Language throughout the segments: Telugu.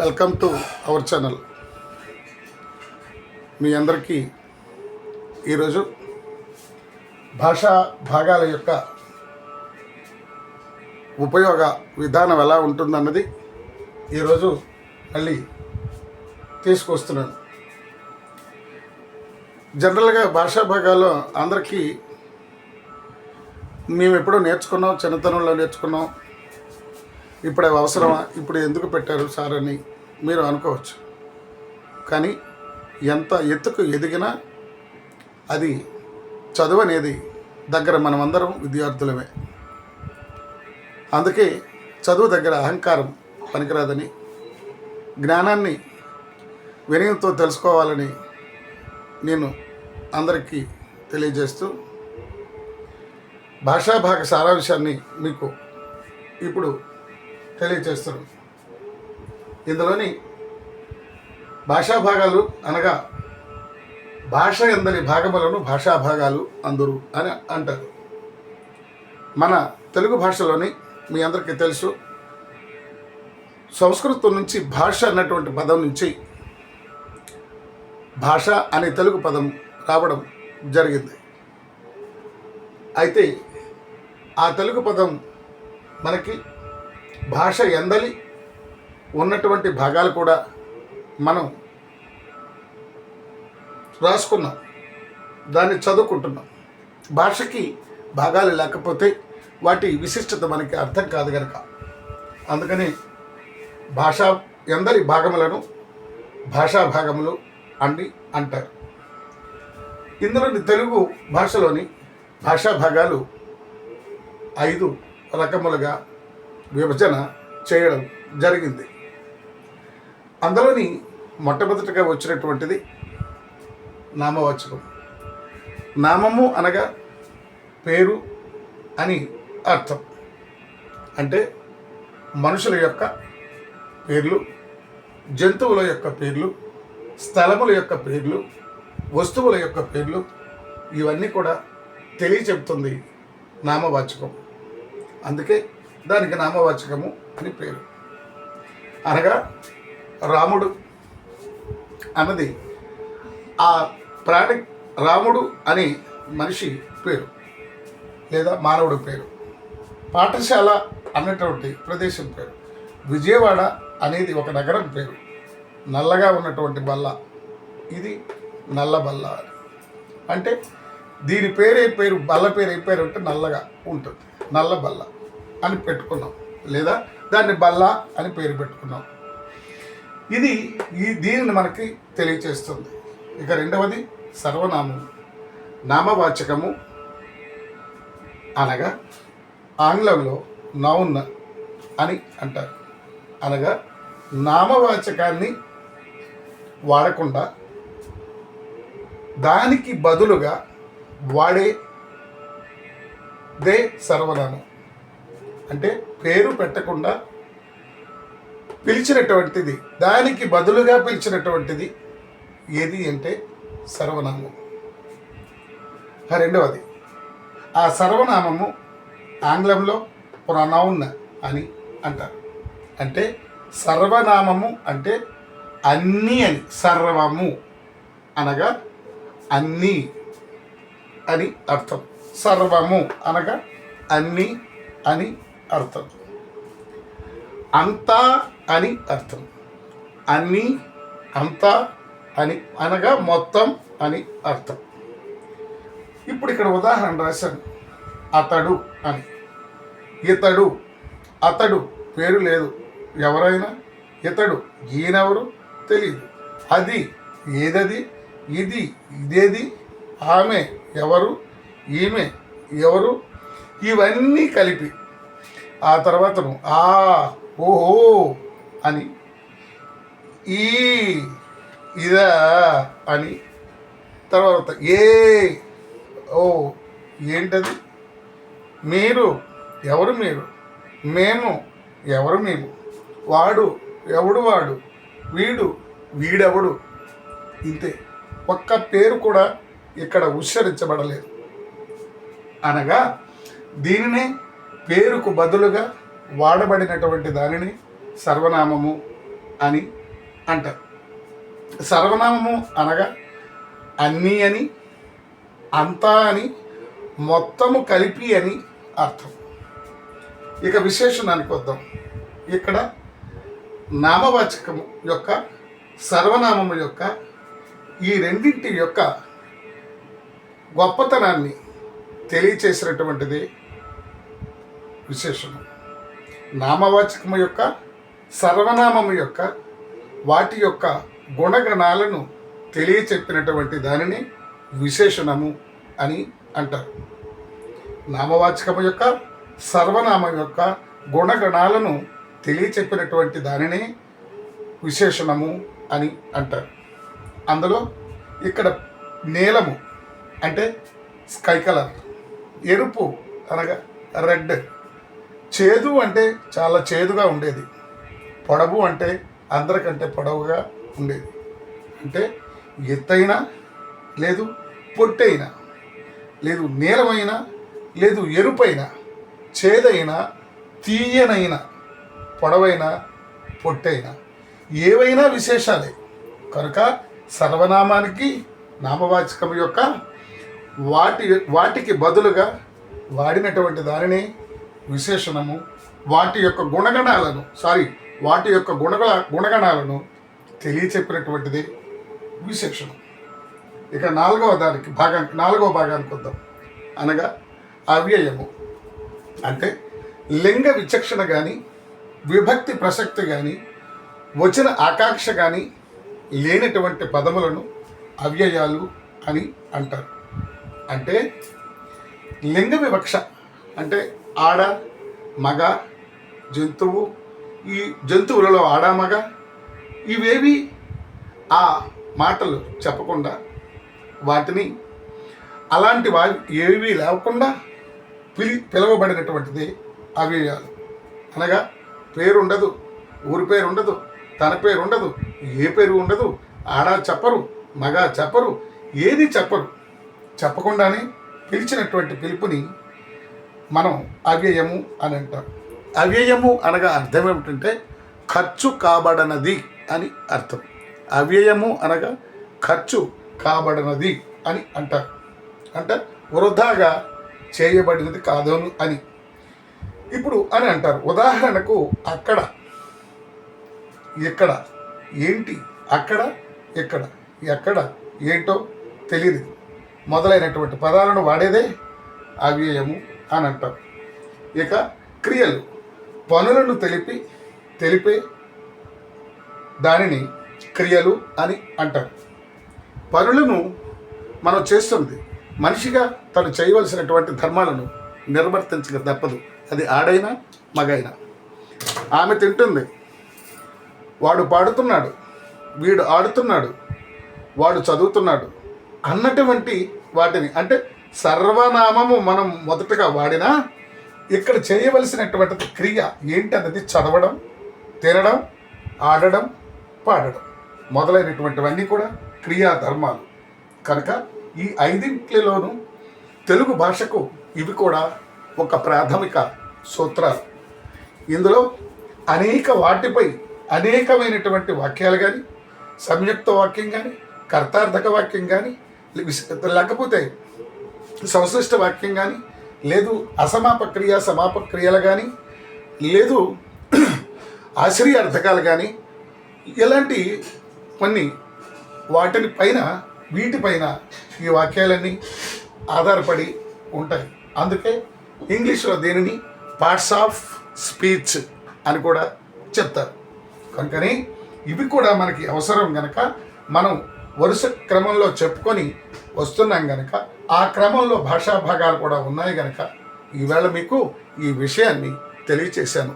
Welcome to our channel. మీ అందరికీ ఈరోజు భాషా భాగాల యొక్క ఉపయోగ విధానం ఎలా ఉంటుందన్నది ఈరోజు మళ్ళీ తీసుకొస్తున్నాను. జనరల్గా భాషా భాగాలు అందరికీ మేము ఎప్పుడో నేర్చుకున్నాం చిన్నతనంలో నేర్చుకున్నాం ఇప్పుడు అవి అవసరమా? ఇప్పుడు ఎందుకు పెట్టారు సార్ అని మీరు అనుకోవచ్చు. కానీ ఎంత ఎత్తుకు ఎదిగినా అది చదువు అనేది దగ్గర మనమందరం విద్యార్థులమే. అందుకే చదువు దగ్గర అహంకారం పనికిరాదని జ్ఞానాన్ని వినయంతో తెలుసుకోవాలని నేను అందరికీ తెలియజేస్తూ భాషాభాగ సారాంశాన్ని మీకు ఇప్పుడు తెలియజేస్తున్నాం ఇందులోని భాషా భాగాలు అనగా భాష ఎందని భాగములను భాషా భాగాలు అందరు అని అంటారు. మన తెలుగు భాషలోని మీ అందరికీ తెలుసు సంస్కృతం నుంచి భాష అన్నటువంటి పదం నుంచి భాష అనే తెలుగు పదం రావడం జరిగింది. అయితే ఆ తెలుగు పదం మనకి భాష ఎందలి ఉన్నటువంటి భాగాలు కూడా మనం రాసుకున్నాం దాన్ని చదువుకుంటున్నాం. భాషకి భాగాలు లేకపోతే వాటి విశిష్టత మనకి అర్థం కాదు కనుక అందుకని భాషా ఎందరి భాగములను భాషా భాగములు అని అంటారు. ఇందులోని తెలుగు భాషలోని భాషా భాగాలు ఐదు రకములుగా విభజన చేయడం జరిగింది. అందులోని మొట్టమొదటిగా వచ్చినటువంటిది నామవాచకం. నామము అనగా పేరు అని అర్థం. అంటే మనుషుల యొక్క పేర్లు జంతువుల యొక్క పేర్లు స్థలముల యొక్క పేర్లు వస్తువుల యొక్క పేర్లు ఇవన్నీ కూడా తెలియచెప్తుంది నామవాచకం. అందుకే దానికి నామవాచకము అని పేరు. అనగా రాముడు అన్నది ఆ ప్రాణి రాముడు అని మనిషి పేరు లేదా మానవుడి పేరు. పాఠశాల అన్నటువంటి ప్రదేశం పేరు. విజయవాడ అనేది ఒక నగరం పేరు. నల్లగా ఉన్నటువంటి బల్ల. ఇది నల్ల బల్ల అని. అంటే దీని పేరే పేరు బల్ల పేరు ఏ పేరు అంటే నల్లగా ఉంటుంది. నల్ల బల్ల. అని పెట్టుకున్నాం. లేదా దాన్ని బల్ల అని పేరు పెట్టుకున్నాం. ఇది ఈ దీనిని మనకి తెలియచేస్తుంది. ఇక రెండవది సర్వనామం. నామవాచకము అనగా ఆంగ్లంలో నౌన్ అని అంటారు. అనగా నామవాచకాన్ని వాడకుండా దానికి బదులుగా వాడే దే సర్వనామం. అంటే పేరు పెట్టకుండా పిలిచినటువంటిది దానికి బదులుగా పిలిచినటువంటిది ఏది అంటే సర్వనామం ఆ రెండవది ఆ సర్వనామము ఆంగ్లంలో ప్రొనౌన్ అని అంటారు. అంటే సర్వనామము అంటే అన్నీ అని సర్వము అనగా అన్నీ అని అర్థం. సర్వము అనగా అన్నీ అని అర్థం. అంతా అని అర్థం. అన్నీ అంతా అని అనగా మొత్తం అని అర్థం. ఇప్పుడు ఇక్కడ ఉదాహరణ రాశాను. అతడు అని. ఇతడు అతడు పేరు లేదు. ఎవరైనా? ఇతడు ఈయనెవరు తెలియదు అది ఏదది? ఇది ఇదేది? ఆమె ఎవరు? ఈమె ఎవరు? ఇవన్నీ కలిపి ఆ తర్వాత ఆ ఓహో అని. ఈ ఇదా అని. తర్వాత ఏ ఓ ఏంటది? మీరు ఎవరు మీరు? మేము ఎవరు మేము? వాడు ఎవడు వాడు? వీడు వీడెవడు? ఇంతే. ఒక్క పేరు కూడా ఇక్కడ ఉచ్చరించబడలేదు. అనగా దీనినే పేరుకు బదులుగా వాడబడినటువంటి దానిని సర్వనామము అని అంటారు. సర్వనామము అనగా అన్నీ అని అంతా అని మొత్తము కలిపి అని అర్థం. ఇక విశేషణానికి వద్దాం. ఇక్కడ నామవాచకము యొక్క సర్వనామము యొక్క ఈ రెండింటి యొక్క గొప్పతనాన్ని తెలియచేసినటువంటిది విశేషణం నామవాచకము యొక్క సర్వనామము యొక్క వాటి యొక్క గుణగణాలను తెలియచెప్పినటువంటి దానిని విశేషణము అని అంటారు. నామవాచకము యొక్క సర్వనామం యొక్క గుణగణాలను తెలియచెప్పినటువంటి దానిని విశేషణము అని అంటారు. అందులో ఇక్కడ నీలము అంటే స్కై కలర్ ఎరుపు అనగా రెడ్. చేదు అంటే చాలా చేదుగా ఉండేది. పొడవు అంటే అందరికంటే పొడవుగా ఉండేది. అంటే ఎత్తైన లేదు పొట్టైన లేదు నీలమైనా లేదు ఎరుపైన చేదైన తీయనైన పొడవైన పొట్టైన ఏవైనా విశేషాలే. కనుక సర్వనామానికి నామవాచకం యొక్క వాటి వాటికి బదులుగా వాడినటువంటి దానిని విశేషణము వాటి యొక్క గుణగణాలను సారీ వాటి యొక్క గుణగణ గుణగణాలను తెలియచెప్పినటువంటిది విశేషణం. ఇక నాలుగవ దానికి భాగం నాలుగవ భాగానికి వద్దాం. అనగా అవ్యయము. అంటే లింగ విచక్షణ కానీ విభక్తి ప్రసక్తి కానీ వచ్చిన ఆకాంక్ష కానీ లేనటువంటి పదములను అవ్యయాలు అని అంటారు. అంటే లింగ వివక్ష అంటే ఆడ మగ జంతువు ఈ జంతువులలో ఆడ మగ ఇవేవి ఆ మాటలు చెప్పకుండా వాటిని అలాంటి వా ఏవి లేకుండా పిలి పిలవబడినటువంటిది అవ్యయాలు. అనగా పేరు ఉండదు ఊరి పేరు ఉండదు తన పేరు ఉండదు ఏ పేరు ఉండదు ఆడ చెప్పరు మగ చెప్పరు ఏది చెప్పరు. చెప్పకుండానే పిలిచినటువంటి పిలుపుని మనం అవ్యయము అని అంటాం అవ్యయము అనగా అర్థం ఏమిటంటే ఖర్చు కాబడనది అని అర్థం. అవ్యయము అనగా ఖర్చు కాబడనది అని అంటారు. అంటే వృధాగా చేయబడినది కాదు అని. ఇప్పుడు అని అంటారు. ఉదాహరణకు అక్కడ ఎక్కడ ఏంటి అక్కడ ఎక్కడ ఎక్కడ ఏంటో తెలియదు మొదలైనటువంటి పదాలను వాడేదే అవ్యయము అని అంటారు. ఇక క్రియలు. పనులను తెలిపి తెలిపే దానిని క్రియలు అని అంటారు. పనులను మనం చేస్తుంది. మనిషిగా తను చేయవలసినటువంటి ధర్మాలను నిర్వర్తించక తప్పదు. అది ఆడైనా మగైనా. ఆమె తింటుంది. వాడు పాడుతున్నాడు. వీడు ఆడుతున్నాడు. వాడు చదువుతున్నాడు. అన్నటువంటి వాటిని అంటే సర్వనామము మనం మొదటగా వాడినా ఇక్కడ చేయవలసినటువంటి క్రియ ఏంటన్నది చదవడం తినడం ఆడడం పాడడం మొదలైనటువంటివన్నీ కూడా క్రియా ధర్మాలు. కనుక ఈ ఐదింట్లలోనూ తెలుగు భాషకు ఇవి కూడా ఒక ప్రాథమిక సూత్రాలు. ఇందులో అనేక వాటిపై అనేకమైనటువంటి వాక్యాలు కానీ సంయుక్త వాక్యం కానీ కర్తార్థక వాక్యం కానీ లేకపోతే సంశ్లిష్ట వాక్యం కానీ లేదు అసమాపక్రియ సమాపక్రియలు కానీ లేదు ఆశ్రయ అర్థకాలు కానీ ఇలాంటి కొన్ని వాటిని పైన వీటిపైన ఈ వాక్యాలన్నీ ఆధారపడి ఉంటాయి. అందుకే ఇంగ్లీష్లో దీనిని పార్ట్స్ ఆఫ్ స్పీచ్ అని కూడా చెప్తారు. కనుకని ఇవి కూడా మనకి అవసరం కనుక మనం వరుస క్రమంలో చెప్పుకొని వస్తున్నాం గనక ఆ క్రమంలో భాషా భాగాలు కూడా ఉన్నాయి గనక ఈవేళ మీకు ఈ విషయాన్ని తెలియచేశాను.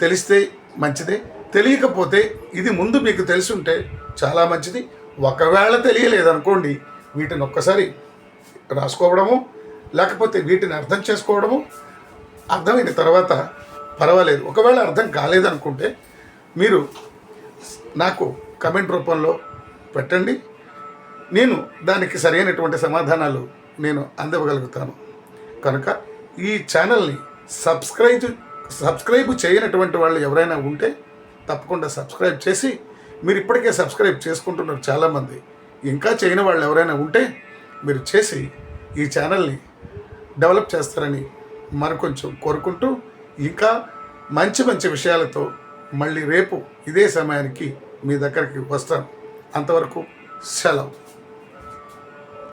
తెలిస్తే మంచిదే తెలియకపోతే ఇది ముందు మీకు తెలుసుంటే చాలా మంచిది. ఒకవేళ తెలియలేదనుకోండి వీటిని ఒక్కసారి రాసుకోవడము లేకపోతే వీటిని అర్థం చేసుకోవడము అర్థమైన తర్వాత పర్వాలేదు. ఒకవేళ అర్థం కాలేదనుకుంటే మీరు నాకు కమెంట్ రూపంలో పెట్టండి. నేను దానికి సరైనటువంటి సమాధానాలు నేను అందివ్వగలుగుతాను. కనుక ఈ ఛానల్ని సబ్స్క్రైబ్ సబ్స్క్రైబ్ చేయనటువంటి వాళ్ళు ఎవరైనా ఉంటే తప్పకుండా సబ్స్క్రైబ్ చేసి మీరు ఇప్పటికే సబ్స్క్రైబ్ చేసుకుంటున్నారు చాలామంది ఇంకా చేయని వాళ్ళు ఎవరైనా ఉంటే మీరు చేసి ఈ ఛానల్ని డెవలప్ చేస్తారని మరికొంచెం కోరుకుంటూ ఇంకా మంచి మంచి విషయాలతో మళ్ళీ రేపు ఇదే సమయానికి మీ దగ్గరికి వస్తాను. అంతవరకు సెలవు.